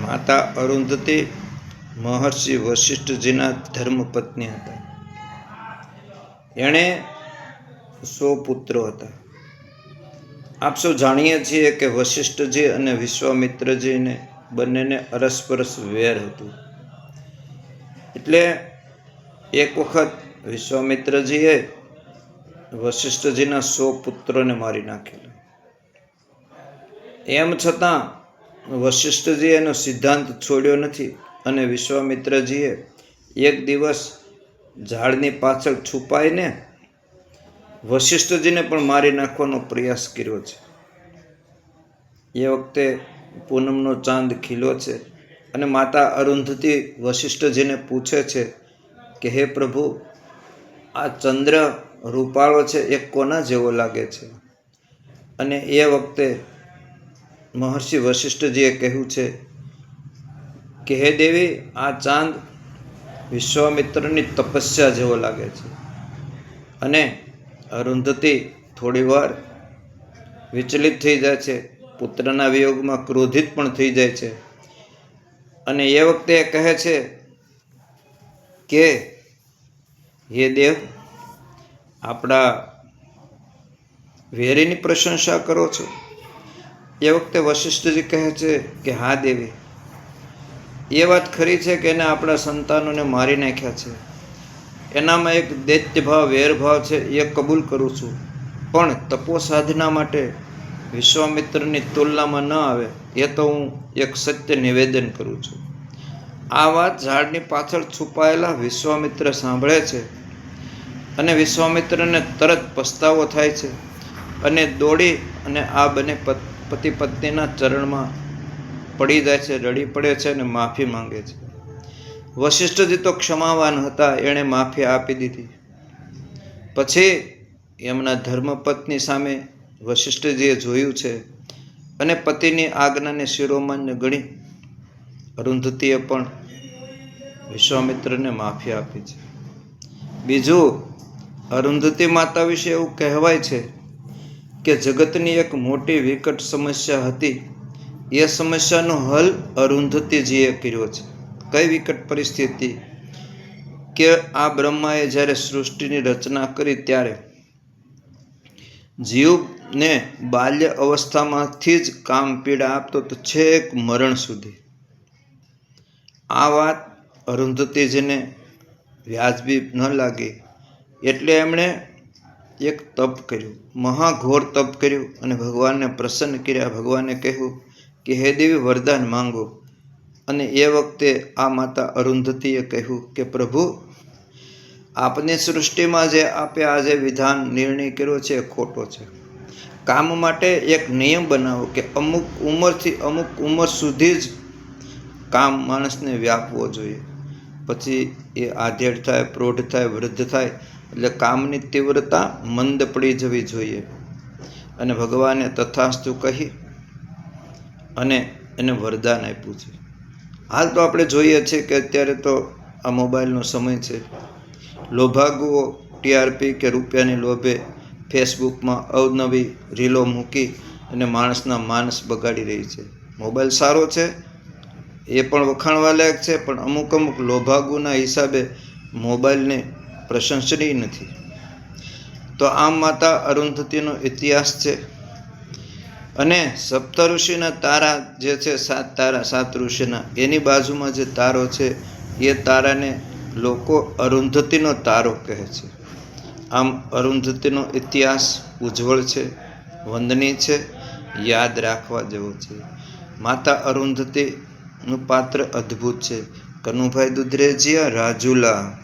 માતા અરુંધતી મહર્ષિ વશિષ્ઠજીના ધર્મપત્ની હતા. એણે સો પુત્રો હતા. આપ સૌ જાણીએ છીએ કે વશિષ્ઠજી અને વિશ્વામિત્રજીને બંનેને અરસપરસ વેર હતું. એટલે એક વખત વિશ્વામિત્રજીએ વશિષ્ઠજીના સો પુત્રોને મારી નાખેલા. એમ છતાં વશિષ્ઠજીએ એનો સિદ્ધાંત છોડ્યો નથી અને વિશ્વામિત્રજીએ એક દિવસ ઝાડની પાછળ છુપાઈને વશિષ્ઠજીને પણ મારી નાખવાનો પ્રયાસ કર્યો છે. એ વખતે પૂનમનો ચાંદ ખીલો છે અને માતા અરુંધતી વશિષ્ઠજીને પૂછે છે કે, હે પ્રભુ, આ ચંદ્ર રૂપાળો છે, એ કોના જેવો લાગે છે? અને એ વખતે મહર્ષિ વશિષ્ઠજીએ કહ્યું છે કે, હે દેવી, આ ચાંદ વિશ્વામિત્રની તપસ્યા જેવો લાગે છે અને અરુંધતી થોડીવાર વિચલિત થઈ જાય છે, પુત્રના વિયોગમાં ક્રોધિત પણ થઈ જાય છે અને એ વખતે એ કહે છે કે, હે દેવ, આપણા વેરીની પ્રશંસા કરો છો. એ વખતે વશિષ્ઠજી કહે છે કે, હા દેવી, એ વાત ખરી છે કે એને આપણા સંતાનોને મારી નાખ્યા છે. એનામાં એક દૈત્યભાવ, વેરભાવ છે, એ કબૂલ કરું છું. પણ તપો સાધના માટે વિશ્વામિત્રની તુલનામાં ન આવે, એ તો હું એક સત્ય નિવેદન કરું છું. આ વાત ઝાડની પાછળ છુપાયેલા વિશ્વામિત્ર સાંભળે છે અને વિશ્વામિત્રને તરત પસ્તાવો થાય છે અને દોડી અને આ બંને પતિ પત્નીના ચરણમાં પડી જાય છે, રડી પડે છે અને માફી માંગે છે. વશિષ્ઠજી તો ક્ષમાવાન હતા, એણે માફી આપી દીધી. પછી એમના ધર્મપત્ની સામે વશિષ્ઠજીએ જોયું છે અને પતિની આજ્ઞાને શિરોમાન્ય ગણી અરુંધતીએ પણ વિશ્વામિત્રને માફી આપી છે. બીજું, અરુંધતી માતા વિશે એવું કહેવાય છે કે જગતની એક મોટી વિકટ સમસ્યા હતી. એ સમસ્યાનો હલ અરુંધતીજીએ કર્યો છે. કઈ વિકટ પરિસ્થિતિ? કે આ બ્રહ્માએ જ્યારે સૃષ્ટિની રચના કરી ત્યારે જીવને બાલ્ય અવસ્થામાંથી જ કામ પીડા આપતો તો છેક મરણ સુધી. આ વાત અરુંધતીજીને વ્યાજબી ન લાગી. એટલે એમણે એક તપ કર્યું, મહાઘોર તપ કર્યું અને ભગવાનને પ્રસન્ન કર્યા. ભગવાને કહ્યું કે, હે દેવી, વરદાન માંગો. અને એ વખતે આ માતા અરુંધતીએ કહ્યું કે, પ્રભુ, આપની સૃષ્ટિમાં જે આપે આજે વિધાન નિર્ણય કર્યો છે એ ખોટો છે. કામ માટે એક નિયમ બનાવો કે અમુક ઉંમરથી અમુક ઉંમર સુધી જ કામ માણસને વ્યાપવો જોઈએ. પછી એ આધેડ થાય, પ્રૌઢ થાય, વૃદ્ધ થાય એટલે કામની તીવ્રતા મંદ પડી જવી જોઈએ. અને ભગવાને તથાસ્તુ કહી અને એને વરદાન આપ્યું છે. હાલ તો આપણે જોઈએ છીએ કે અત્યારે તો આ મોબાઈલનો સમય છે. લોભાગુઓ ટીઆરપી કે રૂપિયાની લોભે ફેસબુકમાં અવનવી રીલો મૂકી અને માણસના માનસ બગાડી રહી છે. મોબાઈલ સારો છે, એ પણ વખાણવા લાયક છે, પણ અમુક અમુક લોભાગુના હિસાબે મોબાઈલને પ્રશંસનીય નથી. તો આમ માતા અરુંધતીનો ઇતિહાસ છે. અને સપ્ત ઋષિના તારા જે છે, સાત તારા, સાત ઋષિના, એની બાજુમાં જે તારો છે, એ તારાને લોકો અરુંધતીનો તારો કહે છે. આમ અરુંધતીનો ઇતિહાસ ઉજ્જવળ છે, વંદનીય છે, યાદ રાખવા જેવો છે. માતા અરુંધતીનું પાત્ર અદ્ભુત છે. કનુભાઈ દુધરેજીયા રાજુલા.